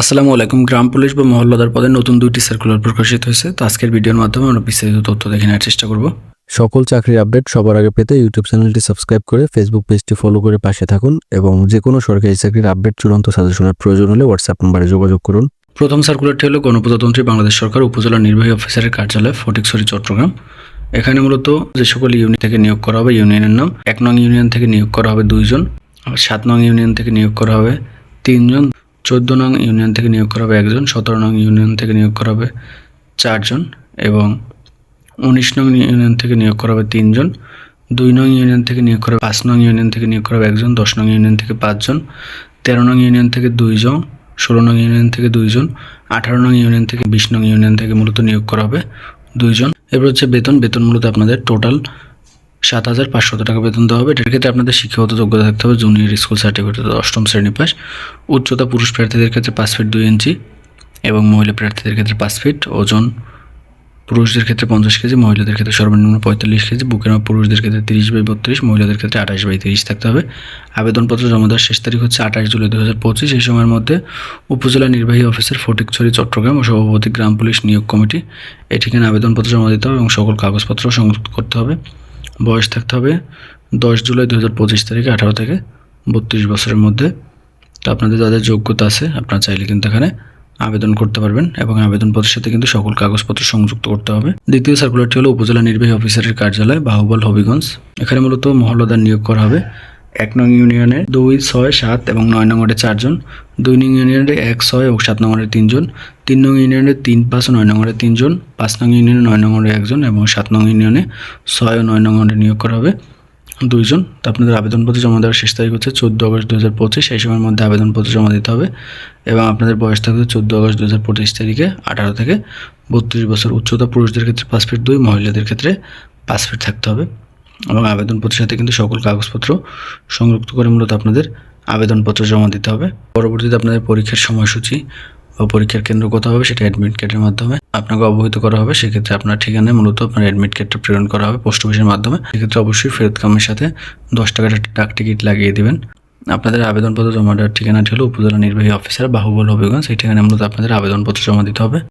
আসসালামু আলাইকুম। গ্রাম পুলিশ বা মহল্লাদার পদে নতুন দুইটি সার্কুলার প্রকাশিত হয়েছে। তো আজকের ভিডিওর মাধ্যমে আমরা বিস্তারিত তথ্য দেখে নেওয়ার চেষ্টা করব। সকল চাকরির আপডেট সবার আগে পেতে ইউটিউব চ্যানেলটি সাবস্ক্রাইব করে ফেসবুক পেজটি ফলো করে পাশে থাকুন এবং যে কোনো সরকারি চাকরির আপডেট চূড়ান্ত সাজেশনের প্রয়োজন হলে হোয়াটসঅ্যাপ নম্বরে যোগাযোগ করুন। প্রথম সার্কুলারটি হলো গণপ্রজাতন্ত্রী বাংলাদেশ সরকার উপজেলা নির্বাহী অফিসারের কার্যালয় ফটিকছড়ি চট্টগ্রাম। এখানে মূলত যে সকল ইউনিয়ন থেকে নিয়োগ করা হবে ইউনিয়নের নাম এক নং ইউনিয়ন থেকে নিয়োগ করা হবে দুইজন আর সাত নং ইউনিয়ন থেকে নিয়োগ করা হবে তিনজন। চোদ্দ নং ইউনিয়ন থেকে নিয়োগ করা হবে একজন সতেরো নং ইউনিয়ন থেকে নিয়োগ করা হবে চারজন এবং উনিশ নং ইউনিয়ন থেকে নিয়োগ করা হবে তিনজন দুই নং ইউনিয়ন থেকে নিয়োগ করা পাঁচ নং ইউনিয়ন থেকে নিয়োগ করা হবে একজন দশ নং ইউনিয়ন থেকে পাঁচজন তেরো নং ইউনিয়ন থেকে দুইজন ষোলো নং ইউনিয়ন থেকে দুইজন আঠারো নং ইউনিয়ন থেকে বিশ নং ইউনিয়ন থেকে মূলত নিয়োগ করা হবে দুইজন এবার হচ্ছে বেতন বেতন মূলত আপনাদের টোটাল সাত হাজার পাঁচশত টাকা বেতন দেওয়া হবে। এটার ক্ষেত্রে আপনাদের শিক্ষাগত যোগ্যতা থাকতে হবে। জুনিয়র স্কুল সার্টিফিকেট অষ্টম শ্রেণি পাস। উচ্চতা পুরুষ প্রার্থীদের ক্ষেত্রে পাঁচ ফিট দুই ইঞ্চি এবং মহিলা প্রার্থীদের ক্ষেত্রে পাঁচ ফিট। ওজন পুরুষদের ক্ষেত্রে পঞ্চাশ কেজি, মহিলাদের ক্ষেত্রে সর্বনিম্ন পঁয়তাল্লিশ কেজি, বুকের মাপ পুরুষদের ক্ষেত্রে তিরিশ বাই বত্রিশ, মহিলাদের ক্ষেত্রে আঠাশ বাই তিরিশ থাকতে হবে। আবেদনপত্র জমা দেওয়ার শেষ তারিখ হচ্ছে আঠাশ জুলাই দু হাজার পঁচিশ। এই সময়ের মধ্যে উপজেলা নির্বাহী অফিসার ফটিকছড়ি, চট্টগ্রাম ও সভাপতি গ্রাম পুলিশ নিয়োগ কমিটি। এই ঠিকানা আবেদনপত্র জমা দিতে হবে এবং সকল কাগজপত্র সংযুক্ত করতে হবে। বয়স থাকতে হবে দশ জুলাই দু হাজার পঁচিশ তারিখে, আঠারো থেকে বত্রিশ বছরের মধ্যে। তো আপনাদের যাদের যোগ্যতা আছে, আপনারা চাইলে কিন্তু এখানে আবেদন করতে পারবেন এবং আবেদনপত্রের সাথে কিন্তু সকল কাগজপত্র সংযুক্ত করতে হবে। দ্বিতীয় সার্কুলারটি হলো উপজেলা নির্বাহী অফিসারের কার্যালয়, বাহুবল হবিগঞ্জ। এখানে মূলত মহল্লাদার নিয়োগ করা হবে। এক নং ইউনিয়নে দুই, ছয়, সাত এবং নয় নং ওয়ার্ডে চারজন, দুই নং ইউনিয়নে এক, ছয় এবং সাত নং ওয়ার্ডে তিনজন, তিন নং ইউনিয়নে তিন, পাঁচ ও নয় নং ওয়ার্ডে তিনজন, পাঁচ নং ইউনিয়নে নয় নং ওয়ার্ডে একজন এবং সাত নং ইউনিয়নে ছয় ও নয় নং ওয়ার্ডে নিয়োগ করা হবে দুইজন। তো আপনাদের আবেদনপত্র জমা দেওয়ার শেষ তারিখ হচ্ছে চোদ্দ আগস্ট দু হাজার পঁচিশ, এই সময়ের মধ্যে আবেদনপত্র জমা দিতে হবে এবং আপনাদের বয়স থাকবে চোদ্দ আগস্ট দু হাজার পঁচিশ তারিখে আঠারো থেকে বত্রিশ বছর। উচ্চতা পুরুষদের ক্ষেত্রে পাঁচ ফিট দুই, মহিলাদের ক্ষেত্রে পাঁচ ফিট থাকতে হবে। এবং আবেদনপত্রের সাথে কিন্তু সকল কাগজপত্র সংযুক্ত করে মূলত আপনাদের আবেদনপত্র জমা দিতে হবে। পরবর্তীতে আপনাদের পরীক্ষার সময়সূচি বা পরীক্ষার কেন্দ্র কোথাও হবে সেটা অ্যাডমিট কার্ডের মাধ্যমে আপনাকে অবহিত করা হবে। সেক্ষেত্রে আপনার ঠিকানায় মূলত আপনার অ্যাডমিট কার্ডটা প্রেরণ করা হবে পোস্ট অফিসের মাধ্যমে। সেক্ষেত্রে অবশ্যই ফেরত কামের সাথে দশ টাকার একটা ডাক টিকিট লাগিয়ে দিবেন। আপনাদের আবেদনপত্র জমা দেওয়ার ঠিকানাটি হলো উপজেলা নির্বাহী অফিসার বাহুবল হবিগঞ্জ। সেই ঠিকানায় মূলত আপনাদের আবেদনপত্র জমা দিতে হবে।